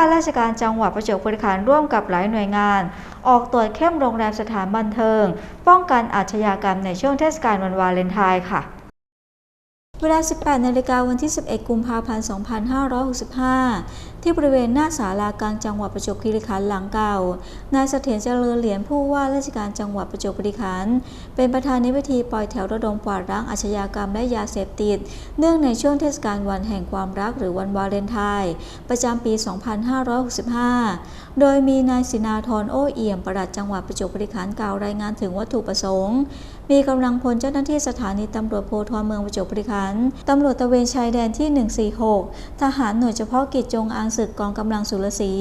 ว่าราชการจังหวัดประจวบคีรีขันธ์ร่วมกับหลายหน่วยงาน ออกตรวจเข้มโรงแรมสถานบันเทิง ป้องกันอาชญากรรมในช่วงเทศกาลวันวาเลนไทน์ค่ะ เวลา 18 นาฬิกาวันที่ 11 กุมภาพันธ์ 2565 ที่บริเวณหน้าศาลากลางจังหวัดประจวบคีรีขันธ์หลังเก่า นายเสถียรเจริญเหรียญผู้ว่าราชการจังหวัดประจวบคีรีขันธ์เป็นประธานในพิธีปล่อยแถวระดมกวาดล้างอาชญากรรมและยาเสพติด เนื่องในช่วงเทศกาลวันแห่งความรักหรือวันวาเลนไทน์ประจำปี 2565 โดยมีนายสินาธรโอ้เอี่ยมประหลัดจังหวัดประจวบคีรีขันธ์กล่าวรายงานถึงวัตถุประสงค์ มีกำลังพลเจ้าหน้าที่สถานีตำรวจโพธรเมืองประจวบคีรีขันธ์ตำรวจตะเวนชายแดนที่ 146 ทหารหน่วยเฉพาะกิจจงอางศึกกองกำลังสุรศรี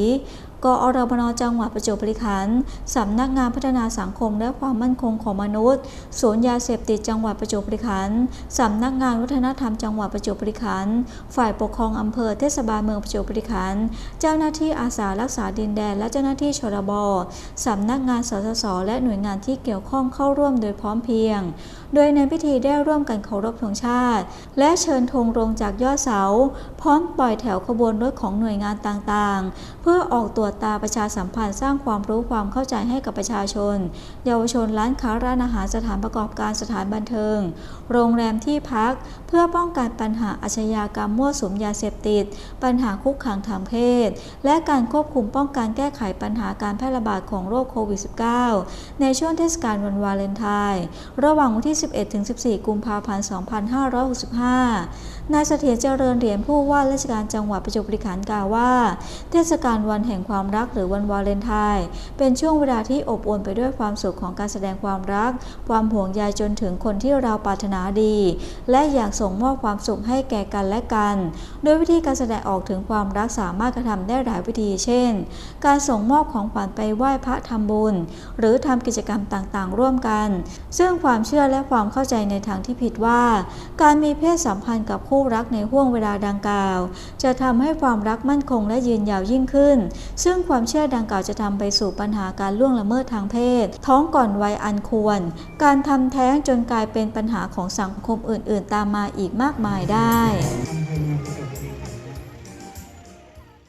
กอรบนจังหวัดประจวบคีรีขันธ์สำนักงานพัฒนาสังคมและความมั่นคงของมนุษย์ศูนย์ยาเสพติดจังหวัดประจวบคีรีขันธ์สำนักงานวัฒนธรรมจังหวัดประจวบคีรีขันธ์ฝ่ายปกครองอำเภอเทศบาลเมืองประจวบคีรีขันธ์เจ้าหน้าที่อาสารักษาดินแดนและเจ้าหน้าที่ชรบสำนักงานสสสและหน่วยงานที่เกี่ยวข้องเข้าร่วมโดยพร้อมเพรียง โดยในพิธีได้ร่วมกันเคารพธงชาติ และเชิญธงลงจากยอดเสา พร้อมปล่อยแถวขบวนรถของหน่วยงานต่างๆ เพื่อออกตรวจตาประชาสัมพันธ์สร้างความรู้ความเข้าใจให้กับประชาชน เยาวชนร้านค้าร้านอาหารสถานประกอบการสถานบันเทิง โรงแรมที่พัก เพื่อป้องกันปัญหาอาชญากรรมมั่วสุมยาเสพติด ปัญหาคุกคามทางเพศ และการควบคุมป้องกันแก้ไขปัญหาการแพร่ระบาดของโรคโควิด -19 ในช่วงเทศกาลวันวาเลนไทน์ระหว่างวันที่ 11-14 กุมภาพันธ์ 2565 นายเสถียรเจริญเหรียญผู้ว่าราชการจังหวัดประจวบคีรีขันธ์กล่าวว่า เทศกาลวันแห่งความความรักหรือวันวาเลนไทน์เป็นช่วงเวลาที่อบอวลไปด้วยความสุขของการแสดงความรัก ความห่วงใยจนถึงคนที่เราปรารถนาดี และอยากส่งมอบความสุขให้แก่กันและกัน โดยวิธีการแสดงออกถึงความรักสามารถกระทำได้หลายวิธี เช่น การส่งมอบของขวัญไปไหว้พระทำบุญ หรือทำกิจกรรมต่างๆ ร่วมกัน ซึ่งความเชื่อและความเข้าใจในทางที่ผิดว่า การมีเพศสัมพันธ์กับคู่รักในห่วงเวลาดังกล่าว จะทำให้ความรักมั่นคงและยืนยาวยิ่งขึ้นซึ่งึ่งความเชื่อดังกล่าวจะทำไปสู่ปัญหาการล่วงละเมิดทางเพศ ท้องก่อนวัยอันควร การทำแท้งจนกลายเป็นปัญหาของสังคมอื่น ๆ ตามมาอีกมากมายได้